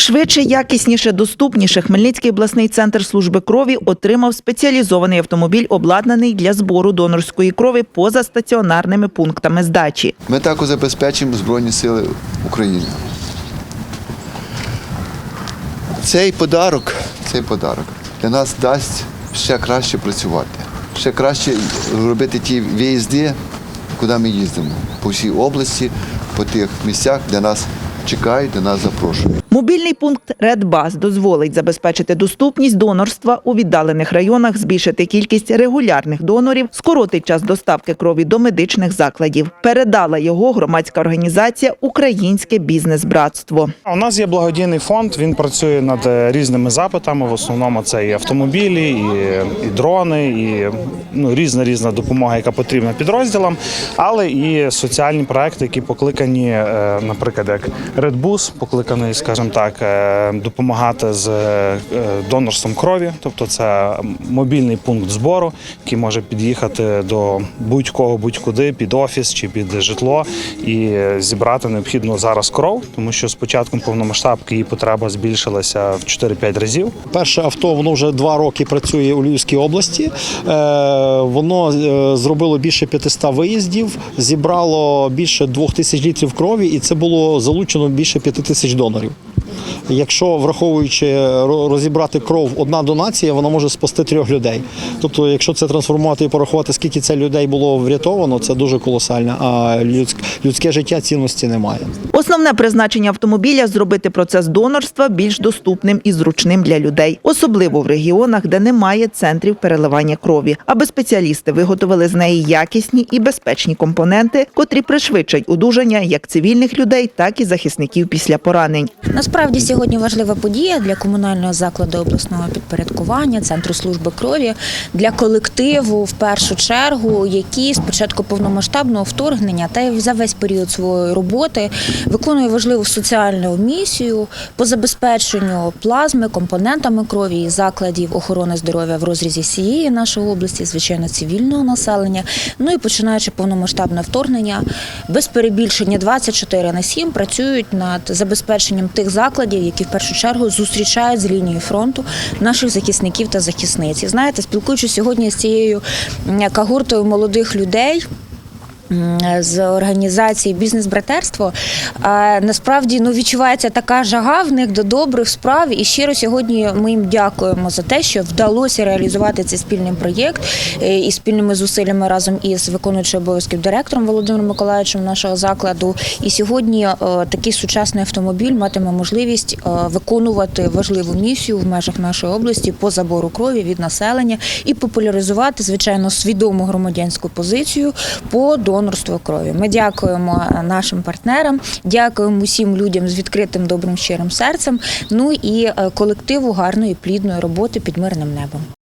Швидше, якісніше, доступніше Хмельницький обласний центр служби крові отримав спеціалізований автомобіль, обладнаний для збору донорської крові поза стаціонарними пунктами здачі. Ми також забезпечимо Збройні Сили України. Цей подарок, цей подарок для нас дасть ще краще працювати, ще краще робити ті виїзди, куди ми їздимо, по всій області, по тих місцях, де нас чекають, де нас запрошують. Мобільний пункт Редбас дозволить забезпечити доступність донорства у віддалених районах, збільшити кількість регулярних донорів, скоротить час доставки крові до медичних закладів. Передала його громадська організація Українське бізнес-братство. У нас є благодійний фонд. Він працює над е, різними запитами. В основному це і автомобілі, і, і дрони, і ну, різна різна допомога, яка потрібна підрозділам, але і соціальні проекти, які покликані, е, наприклад, як Редбус, покликаний, скажімо так, е, допомагати з е, донорством крові. Тобто це мобільний пункт збору, який може під'їхати до будь-кого, будь-куди, під офіс чи під житло і зібрати необхідну зараз кров, тому що з початком повномасштабки її потреба збільшилася в 4-5 разів. Перше авто воно вже два роки працює у Львівській області. Е, Воно зробило більше 500 виїздів, зібрало більше 2 тисяч літрів крові, і це було залучено більше 5 тисяч донорів. Якщо враховуючи розібрати кров, одна донація, вона може спасти трьох людей. Тобто, якщо це трансформувати і порахувати, скільки це людей було врятовано, це дуже колосально. А людськ- людське життя цінності немає. Основне призначення автомобіля зробити процес донорства більш доступним і зручним для людей, особливо в регіонах, де немає центрів переливання крові, аби спеціалісти виготовили з неї якісні і безпечні компоненти, котрі пришвидшать одужання як цивільних людей, так і захисників після поранень. Насправді сьогодні важлива подія для комунального закладу обласного підпорядкування, центру служби крові, для колективу в першу чергу, які з початку повномасштабного вторгнення та й за весь період своєї роботи виконує важливу соціальну місію по забезпеченню плазми, компонентами крові і закладів охорони здоров'я в розрізі всієї нашої області, звичайно, цивільного населення. Ну і починаючи повномасштабне вторгнення, без перебільшення 24 на 7 працюють над забезпеченням тих закладів, які в першу чергу зустрічають з лінії фронту наших захисників та захисниць. І знаєте, спілкуючись сьогодні з цією кагуртою молодих людей. З організації бізнес-братерство насправді ну відчувається така жага в них до добрих справ. І щиро сьогодні ми їм дякуємо за те, що вдалося реалізувати цей спільний проєкт е, і спільними зусиллями разом із виконуючим обов'язків директором Володимиром Миколаївичем нашого закладу. І сьогодні е, такий сучасний автомобіль матиме можливість е, виконувати важливу місію в межах нашої області по забору крові від населення і популяризувати звичайно свідому громадянську позицію по донорству крові. Ми дякуємо е, нашим партнерам, дякуємо усім людям з відкритим добрим щирим серцем. Ну і е, колективу гарної плідної роботи під мирним небом.